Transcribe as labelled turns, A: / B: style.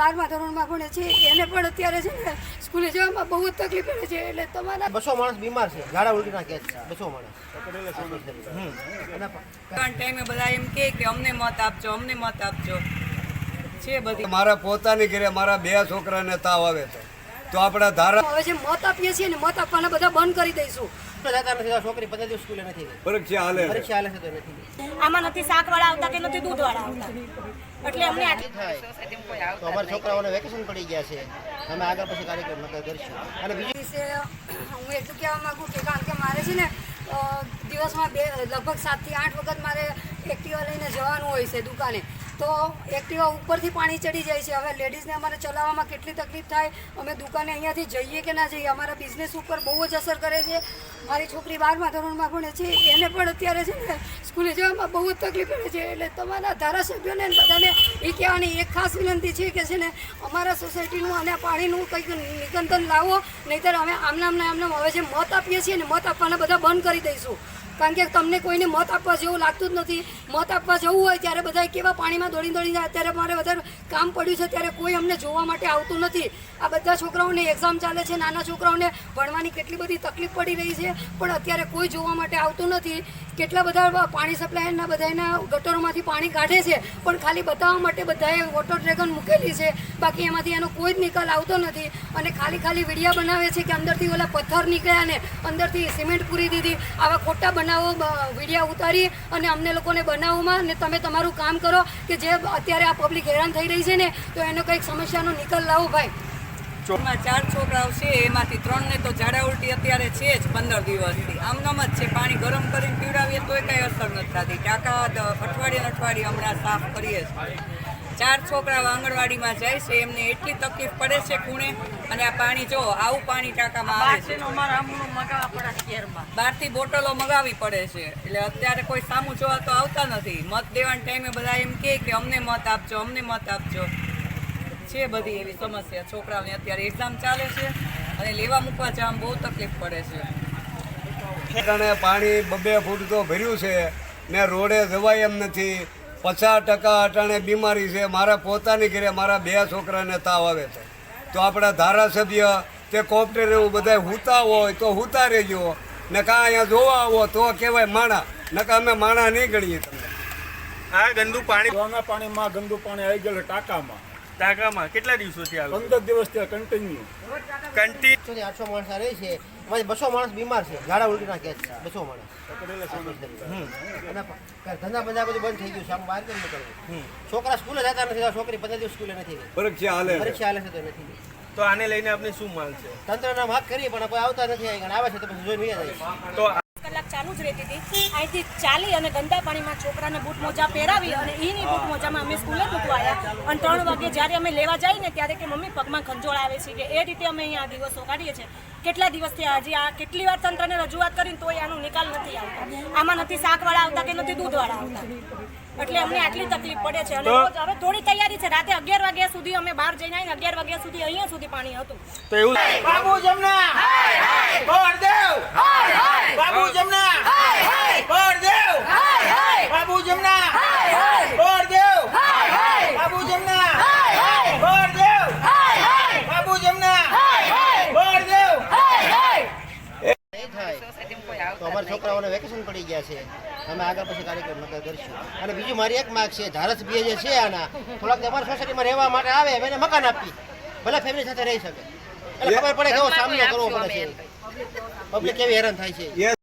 A: બારમા ધોરણમાં ભણે છે. એને પણ અત્યારે છે ને સ્કૂલે જવામાં બહુ જ તકલીફ પડે છે. એટલે તમારા
B: બસો માણસ બીમાર છે. ઝાડા ઉલટીના કેસ છે. બસો માણસ. હમ.
C: પણ ટાઈમે બધા એમ કે અમને મત આપજો અમને મત આપજો. છે બધી.
D: મારા પોતાની ઘરે મારા બે છોકરાને તાવ આવે છે. તો આપણા ધારા
A: હવે જે મત આપીએ છીએ ને મત આપવાના બધા બંધ કરી દઈશું.
B: જતા નથી છોકરી પંદર દિવસ સ્કૂલે નથી
D: પરીક્ષા હાલે
B: પરીક્ષા હાલે છે તો નથી
E: આમાં નથી શાકવાળા આવતા કે નથી દૂધવાળા આવતા? એટલે અમને
B: થાય? તો અમારા છોકરાઓને વેકેશન પડી ગયા છે. અમે આગળ પછી કાર્યક્રમ નક્કી કરીશું. અને બીજું
A: વિશે હું એટલું કહેવા માંગુ કે કારણ કે મારે છે ને દિવસમાં બે લગભગ સાતથી આઠ વખત મારે એક્ટિવા લઈને જવાનું હોય છે દુકાને. તો એક્ટિવા ઉપરથી પાણી ચડી જાય છે. હવે લેડીઝને અમારે ચલાવવામાં કેટલી તકલીફ થાય? અમે દુકાને અહીંયાથી જઈએ કે ના જઈએ? અમારા બિઝનેસ ઉપર બહુ જ અસર કરે છે. મારી છોકરી બારમા ધોરણમાં ભણે છે. એને પણ અત્યારે છે ને સ્કૂલે જવામાં બહુ જ તકલીફ પડે છે. એટલે તમારા ધારાસભ્યોને બધાને એ કહેવાની એક ખાસ વિનંતી છે કે છે ને અમારા સોસાયટીનું અને પાણીનું કંઈક નિકંદન લાવો. નહીંતર અમે આમનામ આમને આમને હવે જે મત આપીએ છીએ ને મત આપવાના બધા બંધ કરી દઈશું. કારણ કે તમને કોઈને મત આપવા જેવું લાગતું જ નથી. મત આપવા જવું હોય ત્યારે બધા કેવા પાણીમાં દોડી દોડી જાય? અત્યારે મારે વધારે કામ પડ્યું છે ત્યારે કોઈ અમને જોવા માટે આવતું નથી. આ બધા છોકરાઓને એક્ઝામ ચાલે છે, નાના છોકરાઓને ભણવાની કેટલી બધી તકલીફ પડી રહી છે, પણ અત્યારે કોઈ જોવા માટે આવતું નથી. કેટલા બધા પાણી સપ્લાયના બધાના ગટરોમાંથી પાણી કાઢે છે, પણ ખાલી બતાવવા માટે બધાએ વોટર ડ્રેગન મૂકેલી છે. બાકી એમાંથી એનો કોઈ જ નિકાલ આવતો નથી. અને ખાલી ખાલી વિડીયા બનાવે છે કે અંદરથી ઓલા પથ્થર નીકળ્યા ને અંદરથી સિમેન્ટ પૂરી દીધી. આવા ખોટા બનાવો વિડીયા ઉતારી અને અમને લોકોને બનાવવામાં ને તમે તમારું કામ કરો કે જે અત્યારે આ પબ્લિક હેરાન થઈ રહી છે ને, તો એનો કંઈક સમસ્યાનો નિકાલ લાવો ભાઈ.
C: ચાર છોકરાઓ છે એમાંથી ત્રણને તો ઝાડા ઉલટી અત્યારે છે જ પંદર દિવસથી. આમનામ જ છે પાણી ગરમ કરીને પીવડાવીએ તોય કાંઈ અસર નથી થતી. ટાંકા અઠવાડિયે અઠવાડિયે હમણાં સાફ કરીએ છીએ ચાર છોકરાઓ આંગણવાડીમાં જાય છે એમને એટલી તકલીફ પડે છે ખૂણે. અને આ પાણી જો આવું પાણી ટાંકામાં આવે છે. બહારથી બોટલો મગાવી પડે છે. એટલે અત્યારે કોઈ સામું જોવા તો આવતા નથી. મત દેવાના ટાઈમે બધા એમ કે અમને મત આપજો અમને મત આપજો. છે બધી એવી સમસ્યા. છોકરાઓને અત્યારે એક્ઝામ ચાલે છે અને લેવા મૂકવા જવામાં બહુ તકલીફ પડે છે.
D: કારણે પાણી બબે ફૂટ તો ભર્યું છે. ને રોડે જવાય એમ નથી. પચાસ ટકા અટાણે બીમારી છે. મારા પોતાની ઘરે મારા બે છોકરાને તાવ આવે છે. તો આપણા ધારાસભ્ય કે કોપ્ટર એવું બધા હુતા હોય તો હુતા રહેજો. ને કાં અહીંયા જોવા આવો તો કહેવાય માણા. નકા અમે માણા નહીં ગણીએ તમને.
F: આ ગંદુ પાણી
G: પાણીમાં ગંદુ પાણી આવી ગયેલું ટાંકામાં.
F: ટાંકામાં કેટલા દિવસોથી આવે?
G: પંદર દિવસ ત્યાં કન્ટિન્યુ
F: કંટી
B: આઠસો માણસ આ રહે છે. એમાંથી બસો માણસ બીમાર છે. ઝાડા ઉલટીના કેસ છે. બસો માણસ. ધંધા બધા બધું બંધ થઈ ગયું છે. આમ બહાર કેમ નીકળવું? છોકરા સ્કૂલે જતા નથી આ છોકરી પંદર દિવસ સ્કૂલે નથી
D: પરીક્ષા હાલે છે.
B: પરીક્ષા હાલે છે તો નથી
F: તો આને લઈને આપણે શું માલ છે?
B: તંત્રના માગ કરીએ પણ કોઈ આવતા નથી આવે છે તો પછી જોઈને નહીં જાય
F: તો
E: કલાક જ રહેતી હતી. અહીંથી ચાલી અને ગંદા પાણીમાં છોકરાને બૂટ મોજા પહેરાવી અને એની બૂટ મોજામાં અમે સ્કૂલે મૂકવા આવ્યા. અને ત્રણ વાગે જ્યારે અમે લેવા જઈએ ને ત્યારે કે મમ્મી પગમાં ખંજોળ આવે છે કે એ રીતે અમે અહીંયા આ દિવસો કાઢીએ છીએ. કેટલા દિવસથી હજી આ કેટલી વાર તંત્રને રજૂઆત કરીને તોય આનો નિકાલ નથી આવતો. આમાં નથી શાકવાળા આવતા કે નથી દૂધવાળા આવતા. એટલે અમને આટલી તકલીફ પડે છે. અને હવે થોડી તૈયારી છે. રાતે અગિયાર વાગ્યા સુધી અમે બહાર જઈને આવીને અગિયાર વાગ્યા સુધી અહીંયા સુધી પાણી હતું.
F: તો એવું
H: બાબુ જમના બોરદેવ બાબુ જમના બોરદેવ બાબુ જમના બોરદેવ બાબુ જમના બોરદેવ બાબુ જમના બોરદેવ
B: નહીં થાય તો અમારા છોકરાઓને ગયા છે. અમે આગળ પછી કાર્યક્રમ નક્કી કરીશું. અને બીજું મારી એક માગ છે ધારાસભ્ય જે છે આના થોડાક અમારા સોસાયટીમાં રહેવા માટે આવે એને મકાન આપી. ભલે ફેમિલી સાથે રહી શકે. એટલે ખબર પડે કેવો સામનો કરવો પડે છે. પબ્લિક કેવી હેરાન થાય છે.